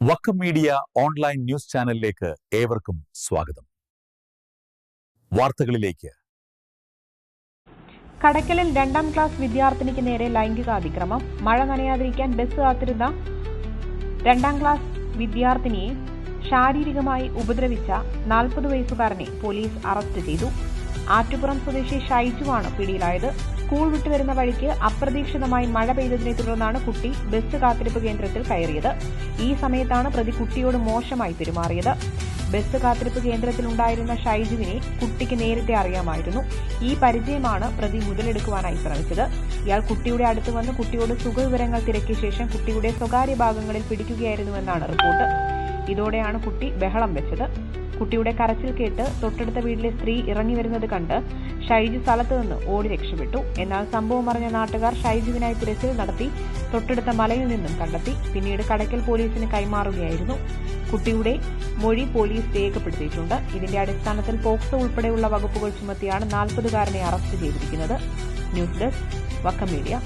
Vakkom media online news ചാനലിലേക്ക് ഏവർക്കും സ്വാഗതം. വാർത്തകളിലേക്ക്. കടക്കലിൽ രണ്ടാം ക്ലാസ് വിദ്യാർത്ഥിനിക്ക് നേരെ ലൈംഗിക അതിക്രമം മഴ നനയാതിരിക്കാൻ ബസ് കാത്തിരുന്ന രണ്ടാം ക്ലാസ് വിദ്യാർത്ഥിനിയെ ശാരീരികമായി ഉപദ്രവിച്ച നാൽപ്പത് വയസ്സുകാരനെ പോലീസ് അറസ്റ്റ് ചെയ്തു. ആറ്റുപുറം സ്വദേശി ഷൈജുവാണ് പിടിയിലായത്. സ്കൂൾ വിട്ടുവരുന്ന വഴിക്ക് അപ്രതീക്ഷിതമായി മഴ പെയ്തതിനെ തുടർന്നാണ് കുട്ടി ബസ് കാത്തിരിപ്പ് കേന്ദ്രത്തിൽ കയറിയത്. ഈ സമയത്താണ് പ്രതി കുട്ടിയോട് മോശമായി പെരുമാറിയത്. ബസ് കാത്തിരിപ്പ് കേന്ദ്രത്തിലുണ്ടായിരുന്ന ഷൈജുവിനെ കുട്ടിക്ക് നേരത്തെ അറിയാമായിരുന്നു. ഈ പരിചയമാണ് പ്രതി മുതലെടുക്കുവാനായി ശ്രമിച്ചത്. ഇയാൾ കുട്ടിയുടെ അടുത്ത് വന്ന് കുട്ടിയോട് സുഖവിവരങ്ങൾ തിരക്കിയ ശേഷം കുട്ടിയുടെ സ്വകാര്യ ഭാഗങ്ങളിൽ പിടിക്കുകയായിരുന്നുവെന്നാണ് റിപ്പോർട്ട്. ഇതോടെയാണ് കുട്ടി ബഹളം വെച്ചത്. കുട്ടിയുടെ കരച്ചിൽ കേട്ട് തൊട്ടടുത്ത വീട്ടിലെ സ്ത്രീ ഇറങ്ങി വരുന്നത് കണ്ട് ഷൈജു സ്ഥലത്ത് നിന്ന് ഓടി രക്ഷപ്പെട്ടു. എന്നാൽ സംഭവം അറിഞ്ഞ നാട്ടുകാർ ഷൈജുവിനായി തിരച്ചിൽ നടത്തി തൊട്ടടുത്ത മലയിൽ നിന്നും കണ്ടെത്തി. പിന്നീട് കടയ്ക്കൽ പോലീസിന് കൈമാറുകയായിരുന്നു. കുട്ടിയുടെ മൊഴി പോലീസ് രേഖപ്പെടുത്തിയിട്ടുണ്ട്. ഇതിന്റെ അടിസ്ഥാനത്തിൽ പോക്സോ ഉൾപ്പെടെയുള്ള വകുപ്പുകൾ ചുമത്തിയാണ് നാൽപ്പതുകാരനെ അറസ്റ്റ് ചെയ്തിരിക്കുന്നത്. News desk Vakkom media.